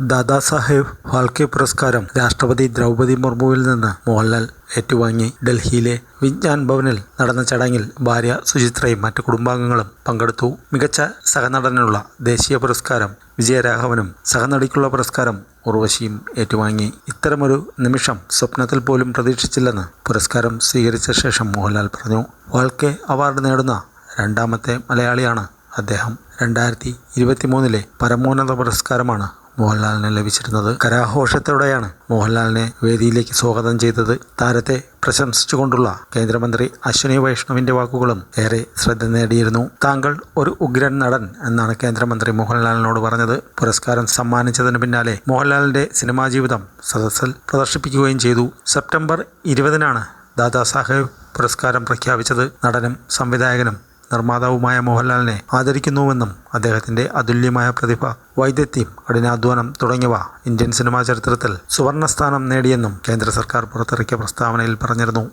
ദാദാസാഹേബ് ഫാൽക്കെ പുരസ്കാരം രാഷ്ട്രപതി ദ്രൗപദി മുർമുവിൽ നിന്ന് മോഹൻലാൽ ഏറ്റുവാങ്ങി. ഡൽഹിയിലെ വിജ്ഞാൻ ഭവനിൽ നടന്ന ചടങ്ങിൽ ഭാര്യ സുചിത്രയും മറ്റു കുടുംബാംഗങ്ങളും പങ്കെടുത്തു. മികച്ച സഹനടനുള്ള ദേശീയ പുരസ്കാരം വിജയരാഘവനും സഹനടിക്കുള്ള പുരസ്കാരം ഉർവശിയും ഏറ്റുവാങ്ങി. ഇത്തരമൊരു നിമിഷം സ്വപ്നത്തിൽ പോലും പ്രതീക്ഷിച്ചില്ലെന്ന് പുരസ്കാരം സ്വീകരിച്ച ശേഷം മോഹൻലാൽ പറഞ്ഞു. വാൾക്കെ അവാർഡ് നേടുന്ന രണ്ടാമത്തെ മലയാളിയാണ് അദ്ദേഹം. രണ്ടായിരത്തി ഇരുപത്തി മൂന്നിലെ പരമോന്നത പുരസ്കാരമാണ് മോഹൻലാലിന് ലഭിച്ചിരുന്നത് കരാഘോഷത്തോടെയാണ് മോഹൻലാലിനെ വേദിയിലേക്ക് സ്വാഗതം ചെയ്തത്. താരത്തെ പ്രശംസിച്ചുകൊണ്ടുള്ള കേന്ദ്രമന്ത്രി അശ്വിനി വൈഷ്ണവിന്റെ വാക്കുകളും ഏറെ ശ്രദ്ധ നേടിയിരുന്നു. താങ്കൾ ഒരു ഉഗ്രൻ നടൻ എന്നാണ് കേന്ദ്രമന്ത്രി മോഹൻലാലിനോട് പറഞ്ഞത്. പുരസ്കാരം സമ്മാനിച്ചതിന് പിന്നാലെ മോഹൻലാലിന്റെ സിനിമാ ജീവിതം സദസ്സിൽ പ്രദർശിപ്പിക്കുകയും ചെയ്തു. സെപ്റ്റംബർ ഇരുപതിനാണ് ദാദാസാഹേബ് പുരസ്കാരം പ്രഖ്യാപിച്ചത്. നടനും സംവിധായകനും നിർമ്മാതാവുമായ മോഹൻലാലിനെ ആദരിക്കുന്നുവെന്നും അദ്ദേഹത്തിന്റെ അതുല്യമായ പ്രതിഭ വൈദഗ്ധ്യം കഠിനാധ്വാനം തുടങ്ങിയവ ഇന്ത്യൻ സിനിമാ ചരിത്രത്തിൽ സുവർണസ്ഥാനം നേടിയെന്നും കേന്ദ്ര സർക്കാർ പുറത്തിറക്കിയ പ്രസ്താവനയിൽ പറഞ്ഞിരുന്നു.